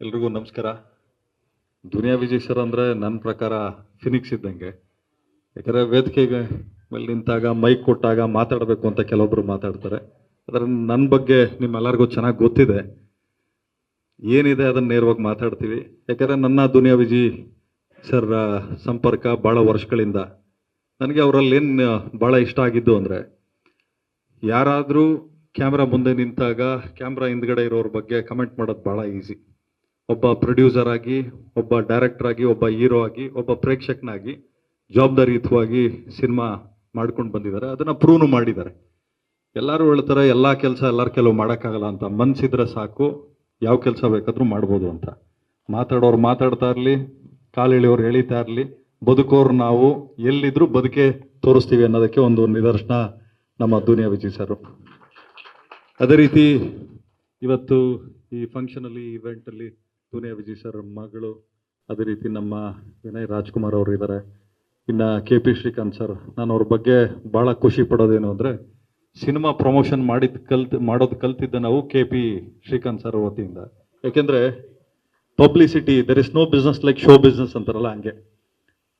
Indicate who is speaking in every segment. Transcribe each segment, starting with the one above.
Speaker 1: ಎಲ್ರಿಗೂ ನಮಸ್ಕಾರ. ದುನಿಯಾ ವಿಜಯ್ ಸರ್ ಅಂದರೆ ನನ್ನ ಪ್ರಕಾರ ಫಿನಿಕ್ಸ್ ಇದ್ದಂಗೆ. ಯಾಕಂದರೆ ವೇದಿಕೆಗೆ ಮೇಲೆ ನಿಂತಾಗ, ಮೈಕ್ ಕೊಟ್ಟಾಗ ಮಾತಾಡಬೇಕು ಅಂತ ಕೆಲವೊಬ್ಬರು ಮಾತಾಡ್ತಾರೆ. ಅದರ ನನ್ನ ಬಗ್ಗೆ ನಿಮ್ಮೆಲ್ಲರಿಗೂ ಚೆನ್ನಾಗಿ ಗೊತ್ತಿದೆ. ಏನಿದೆ ಅದನ್ನು ನೇರವಾಗಿ ಮಾತಾಡ್ತೀವಿ. ಯಾಕಂದರೆ ನನ್ನ ದುನಿಯಾ ವಿಜಿ ಸರ್ ಸಂಪರ್ಕ ಭಾಳ ವರ್ಷಗಳಿಂದ. ನನಗೆ ಅವರಲ್ಲಿ ಏನು ಭಾಳ ಇಷ್ಟ ಆಗಿದ್ದು ಅಂದರೆ, ಯಾರಾದರೂ ಕ್ಯಾಮ್ರಾ ಮುಂದೆ ನಿಂತಾಗ, ಕ್ಯಾಮ್ರಾ ಹಿಂದ್ಗಡೆ ಇರೋರ ಬಗ್ಗೆ ಕಮೆಂಟ್ ಮಾಡೋದು ಭಾಳ ಈಸಿ. ಒಬ್ಬ ಪ್ರೊಡ್ಯೂಸರ್ ಆಗಿ, ಒಬ್ಬ ಡೈರೆಕ್ಟರ್ ಆಗಿ, ಒಬ್ಬ ಹೀರೋ ಆಗಿ, ಒಬ್ಬ ಪ್ರೇಕ್ಷಕನಾಗಿ ಜವಾಬ್ದಾರಿಯುತವಾಗಿ ಸಿನಿಮಾ ಮಾಡ್ಕೊಂಡು ಬಂದಿದ್ದಾರೆ. ಅದನ್ನು ಪ್ರೂವ್ನು ಮಾಡಿದ್ದಾರೆ. ಎಲ್ಲರೂ ಹೇಳ್ತಾರೆ, ಎಲ್ಲ ಕೆಲಸ ಎಲ್ಲರ ಕೆಲವು ಮಾಡೋಕ್ಕಾಗಲ್ಲ ಅಂತ. ಮನ್ಸಿದ್ರೆ ಸಾಕು, ಯಾವ ಕೆಲಸ ಬೇಕಾದರೂ ಮಾಡ್ಬೋದು ಅಂತ. ಮಾತಾಡೋರು ಮಾತಾಡ್ತಾ ಇರಲಿ, ಕಾಲು ಎಳೆಯೋರು ಎಳಿತಾ ಇರಲಿ, ಬದುಕೋರು ನಾವು ಎಲ್ಲಿದ್ರೂ ಬದುಕೆ ತೋರಿಸ್ತೀವಿ ಅನ್ನೋದಕ್ಕೆ ಒಂದು ನಿದರ್ಶನ ನಮ್ಮ ದುನಿಯಾ ವಿಜಯ್ ಸರ್. ಅದೇ ರೀತಿ ಇವತ್ತು ಈ ಫಂಕ್ಷನಲ್ಲಿ ಇವೆಂಟಲ್ಲಿ ದುನಿಯಾ ವಿಜಯ್ ಸರ್ ಮಗಳು, ಅದೇ ರೀತಿ ನಮ್ಮ ವಿನಯ್ ರಾಜ್ಕುಮಾರ್ ಅವರು ಇದ್ದಾರೆ. ಇನ್ನು ಕೆ ಪಿ ಶ್ರೀಕಾಂತ್ ಸರ್, ನಾನು ಅವ್ರ ಬಗ್ಗೆ ಭಾಳ ಖುಷಿ ಪಡೋದೇನು ಅಂದರೆ, ಸಿನಿಮಾ ಪ್ರಮೋಷನ್ ಮಾಡಿದ ಕಲ್ತ್, ಮಾಡೋದು ಕಲ್ತಿದ್ದ ನಾವು ಕೆ ಪಿ ಶ್ರೀಕಾಂತ್ ಸರ್ ವತಿಯಿಂದ. ಯಾಕೆಂದರೆ, publicity there is no business like show business ಅಂತಾರಲ್ಲ ಹಂಗೆ.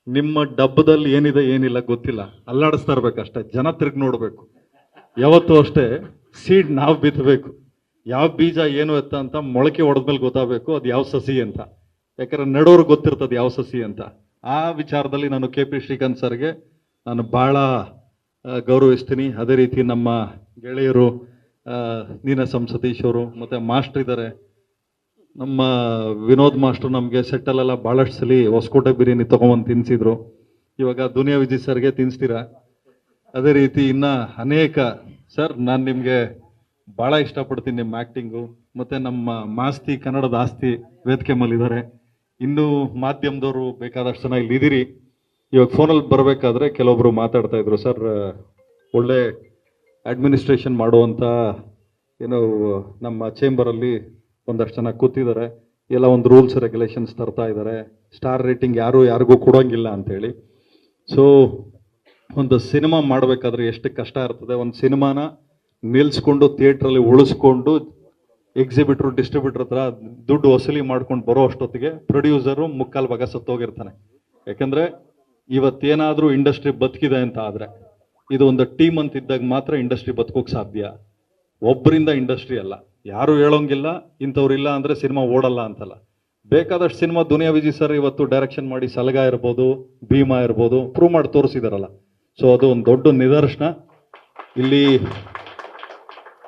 Speaker 1: ನಿಮ್ಮ ಡಬ್ಬದಲ್ಲಿ ಏನಿದೆ, ಏನಿಲ್ಲ, ಗೊತ್ತಿಲ್ಲ. ಅಲ್ಲಾಡಿಸ್ತಾ ಇರ್ಬೇಕಷ್ಟೇ, ಜನ ತಿರುಗಿ ನೋಡಬೇಕು. ಯಾವತ್ತೂ ಅಷ್ಟೇ ಸೀಡ್ ನಾವು ಬಿತ್ತಬೇಕು ಯಾವ ಬೀಜ ಏನು ಎತ್ತ ಅಂತ ಮೊಳಕೆ ಹೊಡೆದ್ಮೇಲೆ ಗೊತ್ತಾಗಬೇಕು, ಅದು ಯಾವ ಸಸಿ ಅಂತ. ಯಾಕಂದ್ರೆ ನಡೋರು ಗೊತ್ತಿರ್ತದೆ ಯಾವ ಸಸಿ ಅಂತ. ಆ ವಿಚಾರದಲ್ಲಿ ನಾನು ಕೆ ಪಿ ಶ್ರೀಕಾಂತ್ ಸರ್ಗೆ ನಾನು ಭಾಳ ಗೌರವಿಸ್ತೀನಿ. ಅದೇ ರೀತಿ ನಮ್ಮ ಗೆಳೆಯರು ನೀನ ಸತೀಶ್ ಅವರು, ಮತ್ತು ಮಾಸ್ಟರ್ ಇದ್ದಾರೆ. ನಮ್ಮ ವಿನೋದ್ ಮಾಸ್ಟರ್ ನಮಗೆ ಸೆಟ್ಟಲ್ಲೆಲ್ಲ ಭಾಳಷ್ಟು ಸಲ ಹೊಸಕೋಟೆ ಬಿರಿಯಾನಿ ತೊಗೊಂಬಂದು ತಿನ್ನಿಸಿದ್ರು ಇವಾಗ ದುನಿಯಾ ವಿಜಯ್ ಸರ್ಗೆ ತಿನ್ನಿಸ್ತೀರಾ ಅದೇ ರೀತಿ ಇನ್ನ ಅನೇಕ, ಸರ್, ನಾನು ನಿಮಗೆ ಭಾಳ ಇಷ್ಟಪಡ್ತೀನಿ ನಿಮ್ಮ ಆ್ಯಕ್ಟಿಂಗು ಮತ್ತು ನಮ್ಮ ಮಾಸ್ತಿ, ಕನ್ನಡದ ಆಸ್ತಿ ವೇದಿಕೆ ಮೇಲಿದ್ದಾರೆ. ಇನ್ನೂ ಮಾಧ್ಯಮದವರು ಬೇಕಾದಷ್ಟು ಜನ ಇಲ್ಲಿ ಇದ್ದೀರಿ. ಇವಾಗ ಫೋನಲ್ಲಿ ಬರಬೇಕಾದ್ರೆ ಕೆಲವೊಬ್ರು ಮಾತಾಡ್ತಾ ಇದ್ರು, ಸರ್ ಒಳ್ಳೆ ಅಡ್ಮಿನಿಸ್ಟ್ರೇಷನ್ ಮಾಡುವಂಥ ಏನೋ ನಮ್ಮ ಚೇಂಬರಲ್ಲಿ ಒಂದಷ್ಟು ಜನ ಕೂತಿದ್ದಾರೆ. ಎಲ್ಲ ಒಂದು ರೂಲ್ಸ್ ರೆಗ್ಯುಲೇಷನ್ಸ್ ತರ್ತಾ ಇದ್ದಾರೆ. ಸ್ಟಾರ್ ರೇಟಿಂಗ್ ಯಾರು ಯಾರಿಗೂ ಕೊಡೋಂಗಿಲ್ಲ ಅಂತೇಳಿ. ಸೊ ಒಂದು ಸಿನಿಮಾ ಮಾಡಬೇಕಾದ್ರೆ ಎಷ್ಟು ಕಷ್ಟ ಇರ್ತದೆ. ಒಂದು ಸಿನಿಮಾನ ನಿಲ್ಲಿಸ್ಕೊಂಡು ಥಿಯೇಟ್ರಲ್ಲಿ ಉಳಿಸ್ಕೊಂಡು ಎಕ್ಸಿಬಿಟ್ರು ಡಿಸ್ಟ್ರಿಬ್ಯೂಟರ್ ಹತ್ರ ದುಡ್ಡು ವಸೂಲಿ ಮಾಡ್ಕೊಂಡು ಬರೋ ಅಷ್ಟೊತ್ತಿಗೆ ಪ್ರೊಡ್ಯೂಸರು ಮುಕ್ಕಾಲು ಭಾಗ ಸತ್ತೋಗಿರ್ತಾನೆ. ಯಾಕಂದ್ರೆ ಇವತ್ತೇನಾದರೂ ಇಂಡಸ್ಟ್ರಿ ಬದುಕಿದೆ ಅಂತ ಆದರೆ ಇದು ಒಂದು ಟೀಮ್ ಅಂತ ಇದ್ದಾಗ ಮಾತ್ರ ಇಂಡಸ್ಟ್ರಿ ಬದುಕೋಕೆ ಸಾಧ್ಯ. ಒಬ್ಬರಿಂದ ಇಂಡಸ್ಟ್ರಿ ಅಲ್ಲ. ಯಾರು ಹೇಳೋಂಗಿಲ್ಲ ಇಂಥವ್ರಿಲ್ಲ ಅಂದರೆ ಸಿನಿಮಾ ಓಡಲ್ಲ ಅಂತಲ್ಲ. ಬೇಕಾದಷ್ಟು ಸಿನಿಮಾ ದುನಿಯಾ ವಿಜಯ್ ಸರ್ ಇವತ್ತು ಡೈರೆಕ್ಷನ್ ಮಾಡಿ ಸಲಗ ಇರ್ಬೋದು, ಭೀಮಾ ಇರ್ಬೋದು ಪ್ರೂವ್ ಮಾಡಿ ತೋರಿಸಿದಾರಲ್ಲ. ಸೊ ಅದು ಒಂದು ದೊಡ್ಡ ನಿದರ್ಶನ. ಇಲ್ಲಿ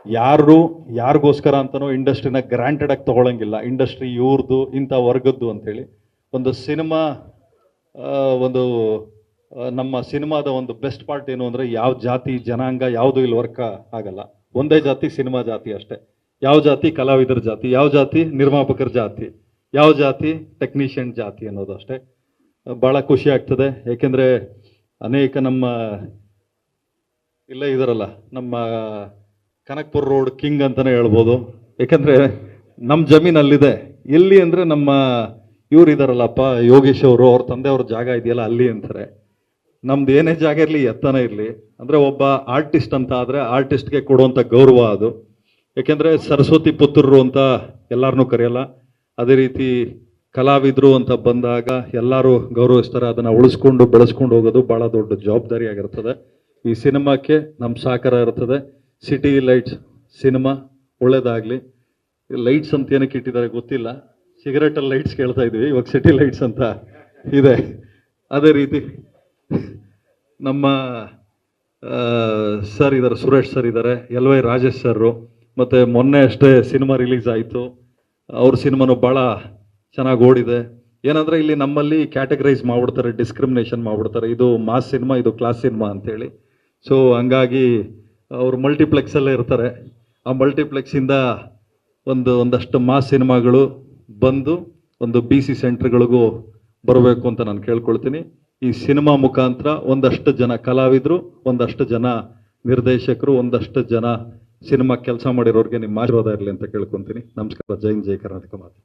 Speaker 1: ಯಾರು ಯಾರಿಗೋಸ್ಕರ ಅಂತನೋ ಇಂಡಸ್ಟ್ರಿನ ಗ್ರಾಂಟೆಡ್ ಆಗಿ ತೊಗೊಳಂಗಿಲ್ಲ. ಇಂಡಸ್ಟ್ರಿ ಇವ್ರದ್ದು ಇಂಥ ವರ್ಗದ್ದು ಅಂತೇಳಿ ಒಂದು ಸಿನಿಮಾ ಒಂದು ನಮ್ಮ ಸಿನಿಮಾದ ಒಂದು ಬೆಸ್ಟ್ ಪಾರ್ಟ್ ಏನು ಅಂದರೆ ಯಾವ ಜಾತಿ, ಜನಾಂಗ ಯಾವುದು ಇಲ್ಲಿ ವರ್ಕ ಆಗಲ್ಲ. ಒಂದೇ ಜಾತಿ ಸಿನಿಮಾ ಜಾತಿ ಅಷ್ಟೇ. ಯಾವ ಜಾತಿ ಕಲಾವಿದರ ಜಾತಿ, ಯಾವ ಜಾತಿ ನಿರ್ಮಾಪಕರ ಜಾತಿ, ಯಾವ ಜಾತಿ ಟೆಕ್ನಿಷಿಯನ್ ಜಾತಿ ಅನ್ನೋದು ಅಷ್ಟೇ. ಭಾಳ ಖುಷಿ ಆಗ್ತದೆ. ಏಕೆಂದರೆ ಅನೇಕ ನಮ್ಮ, ಇಲ್ಲೇ ಇದರಲ್ಲ, ನಮ್ಮ ಕನಕ್ಪುರ ರೋಡ್ ಕಿಂಗ್ ಅಂತಾನೆ ಹೇಳ್ಬೋದು. ಯಾಕಂದರೆ ನಮ್ಮ ಜಮೀನಲ್ಲಿದೆ. ಎಲ್ಲಿ ಅಂದರೆ ನಮ್ಮ ಇವ್ರು ಇದ್ದಾರಲ್ಲಪ್ಪ ಯೋಗೇಶ್ ಅವರು, ಅವ್ರ ತಂದೆಯವ್ರ ಜಾಗ ಇದೆಯಲ್ಲ ಅಲ್ಲಿ ಅಂತಾರೆ. ನಮ್ದು ಏನೇ ಜಾಗ ಇರಲಿ, ಎತ್ತನ ಇರಲಿ. ಅಂದರೆ ಒಬ್ಬ ಆರ್ಟಿಸ್ಟ್ ಅಂತ ಆದರೆ ಆರ್ಟಿಸ್ಟ್ಗೆ ಕೊಡುವಂಥ ಗೌರವ ಅದು. ಯಾಕೆಂದರೆ ಸರಸ್ವತಿ ಪುತ್ರರು ಅಂತ ಎಲ್ಲರನ್ನೂ ಕರೆಯಲ್ಲ. ಅದೇ ರೀತಿ ಕಲಾವಿದರು ಅಂತ ಬಂದಾಗ ಎಲ್ಲರೂ ಗೌರವಿಸ್ತಾರೆ. ಅದನ್ನು ಉಳಿಸ್ಕೊಂಡು ಬೆಳೆಸ್ಕೊಂಡು ಹೋಗೋದು ಭಾಳ ದೊಡ್ಡ ಜವಾಬ್ದಾರಿ ಆಗಿರ್ತದೆ ಈ ಸಿನಿಮಾಕ್ಕೆ ನಮ್ಮ ಸಹಕಾರ ಇರ್ತದೆ. ಸಿಟಿ ಲೈಟ್ಸ್ ಸಿನಿಮಾ ಒಳ್ಳೇದಾಗಲಿ. ಲೈಟ್ಸ್ ಅಂತ ಏನಕ್ಕೆ ಇಟ್ಟಿದ್ದಾರೆ ಗೊತ್ತಿಲ್ಲ. ಸಿಗರೆಟಲ್ಲಿ ಲೈಟ್ಸ್ ಕೇಳ್ತಾ ಇದ್ವಿ. ಇವಾಗ ಸಿಟಿ ಲೈಟ್ಸ್ ಅಂತ ಇದೆ. ಅದೇ ರೀತಿ ನಮ್ಮ ಸರ್ ಇದ್ದಾರೆ, ಸುರೇಶ್ ಸರ್ ಇದ್ದಾರೆ ಎಲ್ ವೈ ರಾಜೇಶ್ ಸರ್ ಮತ್ತೆ ಮೊನ್ನೆ ಅಷ್ಟೇ ಸಿನಿಮಾ ರಿಲೀಸ್ ಆಯಿತು. ಅವ್ರ ಸಿನಿಮಾನು ಭಾಳ ಚೆನ್ನಾಗಿ ಓಡಿದೆ. ಏನಂದ್ರೆ ಇಲ್ಲಿ ನಮ್ಮಲ್ಲಿ ಕ್ಯಾಟಗರೈಸ್ ಮಾಡ್ಬಿಡ್ತಾರೆ ಡಿಸ್ಕ್ರಿಮಿನೇಷನ್ ಮಾಡ್ಬಿಡ್ತಾರೆ. ಇದು ಮಾಸ್ ಸಿನಿಮಾ ಇದು ಕ್ಲಾಸ್ ಸಿನಿಮಾ ಅಂತೇಳಿ. ಸೊ ಹಂಗಾಗಿ ಅವರು ಮಲ್ಟಿಪ್ಲೆಕ್ಸಲ್ಲೇ ಇರ್ತಾರೆ. ಆ ಮಲ್ಟಿಪ್ಲೆಕ್ಸಿಂದ ಒಂದು, ಒಂದಷ್ಟು ಮಾಸ್ ಸಿನಿಮಾಗಳು ಬಂದು ಒಂದು ಬಿ ಸಿ ಸೆಂಟ್ರ್ಗಳಿಗೂ ಬರಬೇಕು ಅಂತ ನಾನು ಕೇಳ್ಕೊಳ್ತೀನಿ. ಈ ಸಿನಿಮಾ ಮುಖಾಂತರ ಒಂದಷ್ಟು ಜನ ಕಲಾವಿದರು, ಒಂದಷ್ಟು ಜನ ನಿರ್ದೇಶಕರು, ಒಂದಷ್ಟು ಜನ ಸಿನಿಮಾ ಕೆಲಸ ಮಾಡಿರೋರಿಗೆ ನಿಮ್ಮ ಆಶೀರ್ವಾದ ಇರಲಿ ಅಂತ ಕೇಳ್ಕೊತೀನಿ. ನಮಸ್ಕಾರ ಜೈನ್ ಜೈ ಕರ್ನಾಟಕ ಮಾತು.